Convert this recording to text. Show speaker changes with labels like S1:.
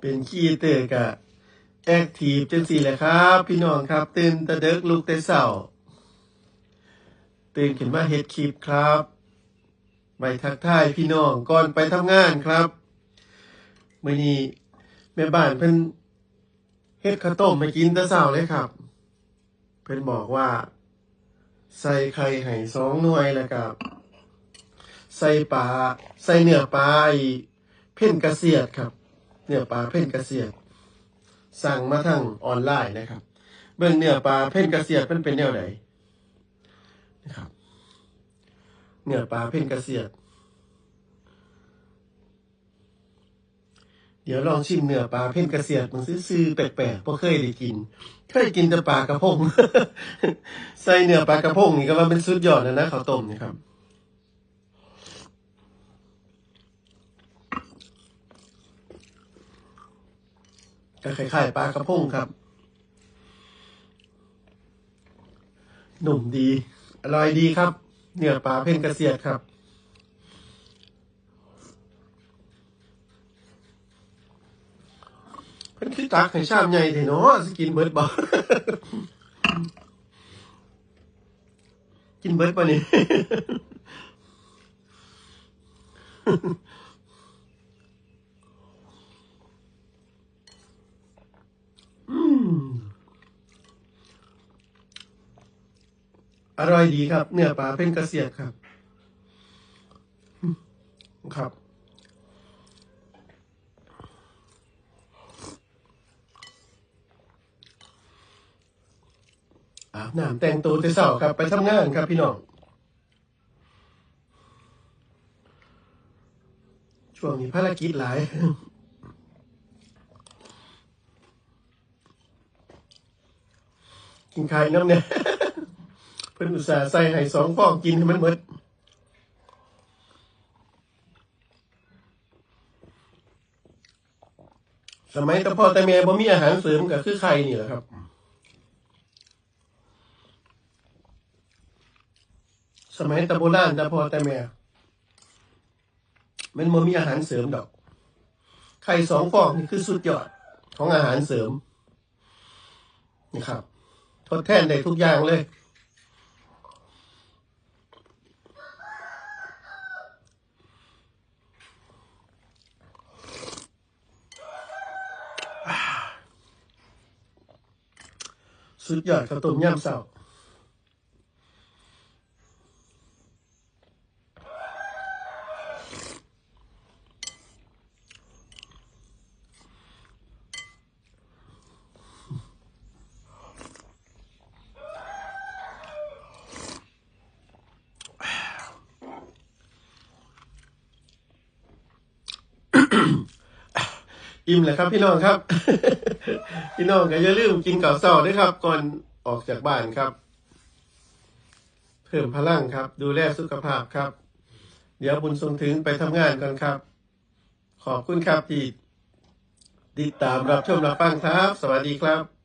S1: เป็นขี้เตอกะแอคทีฟจังสี่แหละครับ พี่น้องครับ ตื่นตะเด็กลุกแต่เช้าตื่นขึ้นมาเฮ็ดคลิปครับไปทักทายพี่น้องก่อนไปทำงานครับมื้อนี้แม่บ้านเพิ่นเฮ็ดข้าวต้มมากินต่เช้าเลยครับ เพิ่นบอกว่า ใส่ไข่ไห่สองหน่วยแล้วก็ใส่ปลาใส่เนื้อปลาอ้เพ่นกระเสียดครับ เนื้อปลาเพ่นกระเสียดสั่งมาทางออนไลน์นะครับ เบิ่งเนื้อปลาเพ่นกระเสียดมันเป็นแนวไหนนะครับเนื้อปลาเพ่นกระเสียดเดี๋ยวลองชิมเนื้อปลาเพ่นกระเสียดมันซื่อๆแปลกๆเพราะเคยได้กิน เคยกินแต่ปลากระพง ใส่เนื้อปลากระพงนี่ก็ว่าเป็นสุดยอดแล้วนะข้าวต้มนี่ครับ ก็คล้ายๆปลากระพงครับ หนุ่มดี อร่อยดีครับ เนื้อปลาเพ่นกระเสียดครับ เพิ่นคือตักให้ชามใหญ่เถอะเนาะสกินเบิดบ่กินเบิดป่ะนี่ อร่อยดีครับ เนื้อปลาเป็นกระเสียดครับอืมครับอาบน้ำแต่งตัวแต่เช้าครับไปทำงานครับพี่น้อง ช่วงนี้ภารกิจหลายกินไข่น้ำเนี่ย เพิ่นอุตส่าห์ใส่ให้สองฟองกินให้มันหมดสมัยแต่พ่อแต่แม่บ่มีอาหารเสริมก็คือไข่นี่แหละครับ สมัยแตะโบราณแต่พ่อแต่แม่มันบ่มีอาหารเสริมดอก ไข่สองฟองนี่คือสุดยอดของอาหารเสริมนะครับ ทดแทนได้ทุกอย่างเลย สุดยอดข้าวต้มยำเสา อิ่มเลยครับ พี่น้องครับ พี่น้องก็อย่าลืมกินข้าวเสาด้วยครับ ก่อนออกจากบ้านครับ เพิ่มพลังครับ ดูแลสุขภาพครับ เดี๋ยวบุญทรงถึงไปทำงานกันครับ ขอบคุณครับที่ติดตามรับชมรับฟังครับ สวัสดีครับ